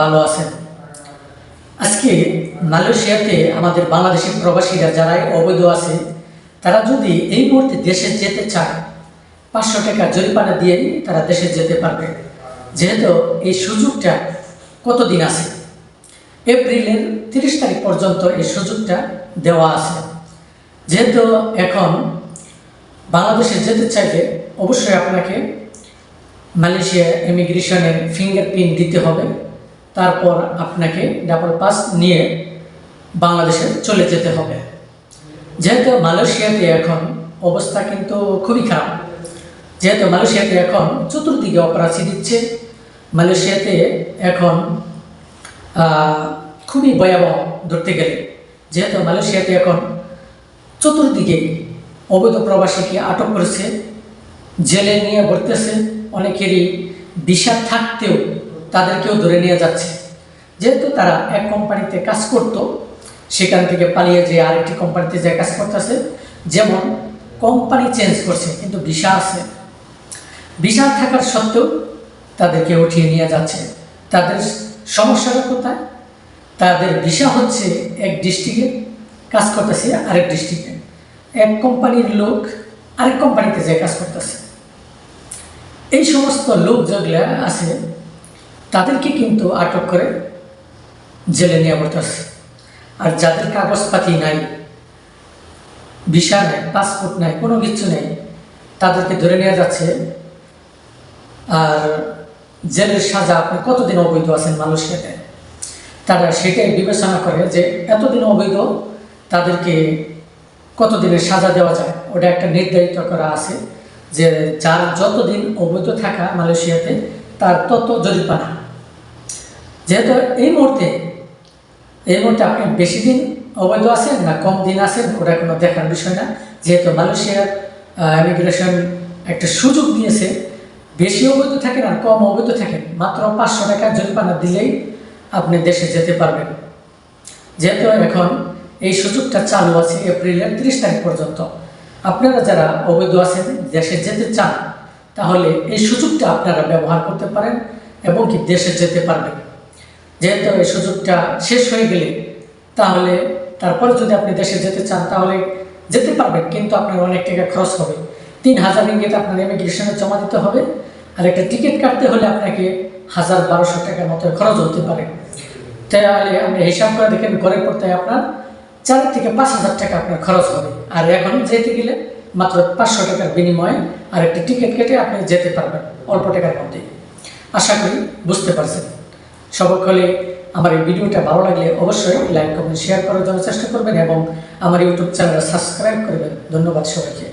ভালো আছেন। আজকে মালয়েশিয়াতে আমাদের বাংলাদেশের প্রবাসীরা যারাই অবৈধ আছে, তারা যদি এই মুহূর্তে দেশে যেতে চায়, পাঁচশো টাকা জরিমানা দিয়ে তারা দেশে যেতে পারবে। যেহেতু এই সুযোগটা কতদিন আছে? এপ্রিলের তিরিশ তারিখ পর্যন্ত এই সুযোগটা দেওয়া আছে। যেহেতু এখন বাংলাদেশে যেতে চাইলে অবশ্যই আপনাকে মালয়েশিয়া ইমিগ্রেশনের ফিঙ্গারপ্রিন্ট দিতে হবে। তারপর আপনাকে ডাবল পাস নিয়ে বাংলাদেশে চলে যেতে হবে। যেহেতু মালয়েশিয়াতে এখন অবস্থা কিন্তু খুবই খারাপ। যেহেতু মালয়েশিয়াতে এখন চতুর্দিকে অপরাধী দিচ্ছে, মালয়েশিয়াতে এখন খুবই ভয়াবহ ধরতে গেলে। যেহেতু মালয়েশিয়াতে এখন চতুর্দিকে অবৈধ প্রবাসীকে আটক করেছে, জেলে নিয়ে ভরতেছে অনেকেরই ভিসা থাকতেও তাদেরকেও ধরে নিয়ে যাচ্ছে। যেহেতু তারা এক কোম্পানিতে কাজ করত, সেখান থেকে পালিয়ে যে আরেকটি কোম্পানিতে যে কাজ করতেছে। যেমন কোম্পানি চেঞ্জ করছে, কিন্তু ভিসা আছে। ভিসা থাকার সত্ত্বেও তাদেরকে উঠিয়ে নিয়ে যাচ্ছে। তাদের সমস্যাটা কোথায়? তাদের ভিসা হচ্ছে এক ডিস্ট্রিক্টে, কাজ করতেছে আরেক ডিস্ট্রিক্টে। এক কোম্পানির লোক আরেক কোম্পানিতে যে কাজ করতেছে। এই সমস্ত লোক যেগুলো আছে তাদেরকে কিন্তু আটক করে জেলে নিয়ে পড়তেছে আর যাদের কাগজপাতি নাই, ভিসা নাই, পাসপোর্ট নাই, কোনো কিছু নেই, তাদেরকে ধরে নেওয়া যাচ্ছে। আর জেলের সাজা আপনি কতদিন অবৈধ আছেন মালয়েশিয়াতে তারা সেটাই বিবেচনা করে যে এতদিন অবৈধ, তাদেরকে কতদিনের সাজা দেওয়া যায়? ওটা একটা নির্ধারিত করা আছে যে যার যতদিন অবৈধ থাকা মালয়েশিয়াতে, তার তত জরিমানা। যেহেতু এই মুহূর্তে এই মুহূর্তে আপনি বেশি দিন অবৈধ আছেন না কম দিন আছেন, ওটা কোনো দেখার বিষয় না। যেহেতু মালয়েশিয়ার ইমিগ্রেশন একটা সুযোগ দিয়েছে, বেশি অবৈধ থাকেন আর কম অবৈধ থাকেন, মাত্র পাঁচশো টাকা জরিমানা দিলেই আপনি দেশে যেতে পারবেন। যেহেতু এখন এই সুযোগটা চালু আছে এপ্রিলের তিরিশ তারিখ পর্যন্ত। আপনারা যারা অবৈধ আছেন, দেশে যেতে চান, তাহলে এই সুযোগটা আপনারা ব্যবহার করতে পারেন এবং কি দেশে যেতে পারবেন। যেহেতু এই সুযোগটা শেষ হয়ে গেলে, তাহলে তারপরে যদি আপনি দেশে যেতে চান, তাহলে যেতে পারবেন, কিন্তু আপনার অনেক টাকা খরচ হবে। তিন হাজার রিঙ্গিত আপনার ইমিগ্রেশনে জমা দিতে হবে, আর একটা টিকিট কাটতে হলে আপনাকে হাজার বারোশো টাকার মতো খরচ হতে পারে। তাহলে আপনি হিসাব করে দেখেন, ঘরে পড়তে আপনার চার থেকে পাঁচ হাজার টাকা আপনার খরচ হবে। আর এখন যেতে গেলে মাত্র পাঁচশো টাকার বিনিময়ে আর একটি টিকিট কেটে আপনি যেতে পারবেন, অল্প টাকার মধ্যেই। আশা করি বুঝতে পারছেন। সকলে আমার এই ভিডিওটা ভালো লাগলে অবশ্যই লাইক কমেন্ট শেয়ার করার জন্য চেষ্টা করবেন এবং আমার ইউটিউব চ্যানেল সাবস্ক্রাইব করবেন। ধন্যবাদ সবাইকে।